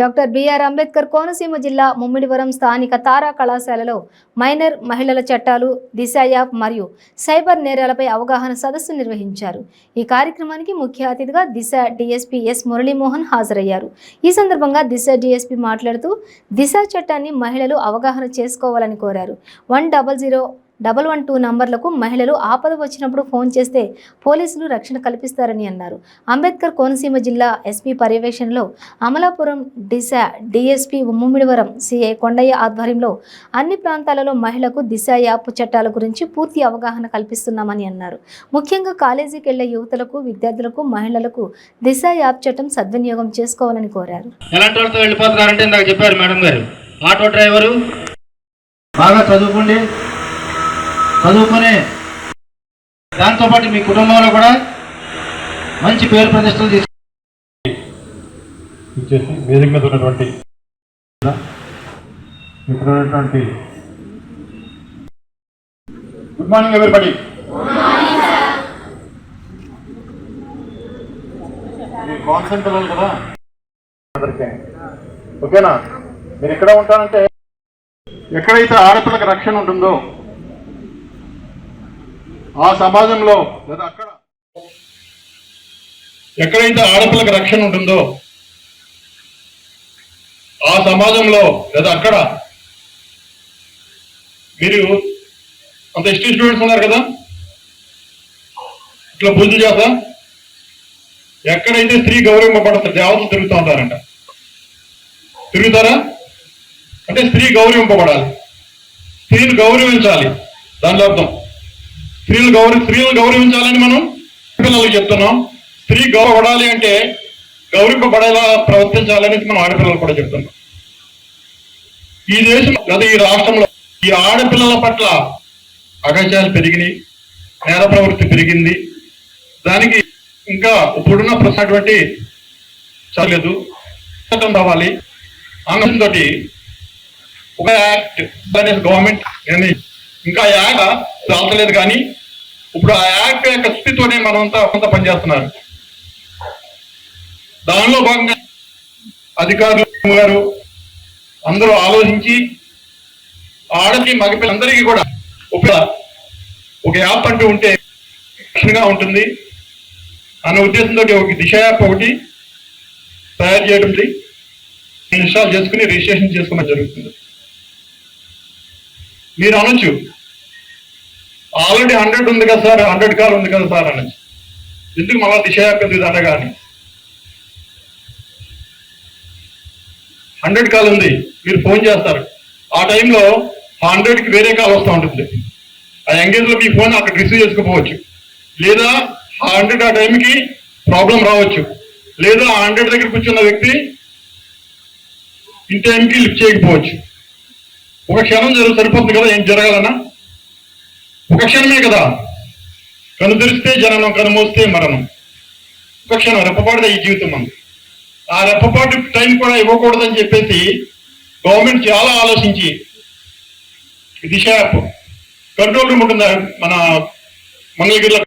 Doctor BR Ambedkar Konaseema జిల్లా ముమ్మిడివరం స్థానిక తారా కళాశాలలో మైనర్ మహిళల చట్టాలు దిశ యాప్ మరియు సైబర్ నేరాలపై అవగాహన సదస్సు నిర్వహించారు. ఈ కార్యక్రమానికి ముఖ్య అతిథిగా దిశ డిఎస్పీ ఎస్ మురళీమోహన్ హాజరయ్యారు. ఈ సందర్భంగా దిశ డిఎస్పీ మాట్లాడుతూ దిశ చట్టాన్ని మహిళలు అవగాహన చేసుకోవాలని కోరారు. One double zero double one two నంబర్లకు మహిళలు ఆపద వచ్చినప్పుడు ఫోన్ చేస్తే పోలీసులు రక్షణ కల్పిస్తారని అన్నారు. అంబేద్కర్ కోనసీమ జిల్లా ఎస్పీ పర్యవేక్షణలో అమలాపురం దిశ డిఎస్పీ ముమ్మిడివరం సిఐ కొండయ్య ఆధ్వర్యంలో అన్ని ప్రాంతాలలో మహిళకు దిశ యాప్ చట్టాల గురించి పూర్తి అవగాహన కల్పిస్తున్నామని అన్నారు. ముఖ్యంగా కాలేజీకి వెళ్ళే యువతలకు విద్యార్థులకు మహిళలకు దిశ యాప్ చట్టం సద్వినియోగం చేసుకోవాలని కోరారు. ఎలాంటి వాళ్ళతో వెళ్ళిపోతున్నారంటే ఇందాక చెప్పారు మేడం గారు. Auto driver. బాగా చదువుకోండి. చదువుకుని దాంతోపాటు మీ కుటుంబంలో కూడా మంచి పేరు ప్రతిష్టలు తీసుకు ఇచ్చేసి వేదిక మీద ఉన్నటువంటి ఇక్కడ ఉన్నటువంటి గుడ్ మార్నింగ్ ఎవరిబడి. కాన్సెంట్ పిల్లలు కదా? అందరికీ. ఓకేనా? మీరు ఎక్కడ ఉంటారంటే ఎక్కడైతే ఆడపిల్లకి రక్షణ ఉంటుందో ఆ సమాజంలో లేదా అక్కడ ఎక్కడైతే ఆడపిల్లకి రక్షణ ఉంటుందో ఆ సమాజంలో లేదా అక్కడ మీరు అంత ఎస్టీ స్టూడెంట్స్ ఉన్నారు కదా? ఇట్లా పూజలు చేస్తా? ఎక్కడైతే స్త్రీ గౌరవింపబడతారు దేవతలు తిరుగుతూ ఉంటారంట. తిరుగుతారా? అంటే స్త్రీ గౌరవింపబడాలి. స్త్రీని గౌరవించాలి. దాని అర్థం. స్త్రీలు గౌరవ స్త్రీలను గౌరవించాలని మనం పిల్లలకు చెప్తున్నాం. స్త్రీ గౌరవపడాలి అంటే గౌరవింపబడేలా ప్రవర్తించాలని మనం ఆడపిల్లలు కూడా చెప్తున్నాం. ఈ దేశం గత ఈ రాష్ట్రంలో ఈ ఆడపిల్లల పట్ల అగత్యాలు పెరిగినాయి నేర ప్రవృత్తి పెరిగింది. దానికి ఇంకా ఇప్పుడున్న ప్రస్తున్నటువంటి చాలేదు రావాలి. ఆనందంతో ఒక యాక్ట్ అనేసి గవర్నమెంట్ ఇంకా యాక్ట్ రావట్లేదు కానీ ఇప్పుడు ఆ యాక్ట్ యొక్క స్థితితోనే మనమంతా కొంత పనిచేస్తున్నారు దానిలో భాగంగా అధికారులు గారు అందరూ ఆలోచించి ఆడది మగపిల్లందరికీ కూడా ఒక ఒక యాప్ అంటూ ఉంటే రక్షణగా ఉంటుంది అన్న ఉద్దేశంతో ఒక దిశ యాప్ ఒకటి తయారు చేయడం ఇన్స్టాల్ చేసుకుని రిజిస్ట్రేషన్ చేసుకోవడం జరుగుతుంది. మీరు అనొచ్చు ఆల్రెడీ హండ్రెడ్ ఉంది కదా సార్ హండ్రెడ్ కాల్ ఉంది కదా సార్ అని. ఎందుకు మళ్ళీ దిశ యాప్ ఇది దండగా హండ్రెడ్ కాల్ ఉంది మీరు ఫోన్ చేస్తారు. ఆ టైంలో హండ్రెడ్కి వేరే కాల్ వస్తూ ఉంటుంది. ఆ ఎంగేజ్లో మీ ఫోన్ అక్కడ రిసీవ్ చేసుకోపోవచ్చు లేదా ఆ హండ్రెడ్ ఆ టైంకి ప్రాబ్లం రావచ్చు. లేదా ఆ హండ్రెడ్ దగ్గర కూర్చున్న వ్యక్తి ఇన్ టైంకి లిఫ్ట్ చేయకపోవచ్చు. ఒక క్షణం జరుగు సరిపోతుంది కదా ఏం జరగాలన్నా? ఒక క్షణమే కదా. కను తెరిస్తే జననం కనుమోస్తే మరణం. ఒక క్షణం రెప్పపాటుదా ఈ జీవితం అంది. ఆ రెప్పపాటు టైం కూడా ఇవ్వకూడదని చెప్పేసి గవర్నమెంట్ చాలా ఆలోచించి దిశ యాప్ కంట్రోల్ రూమ్ ఉంటుంది? మన మంగళగిరిలో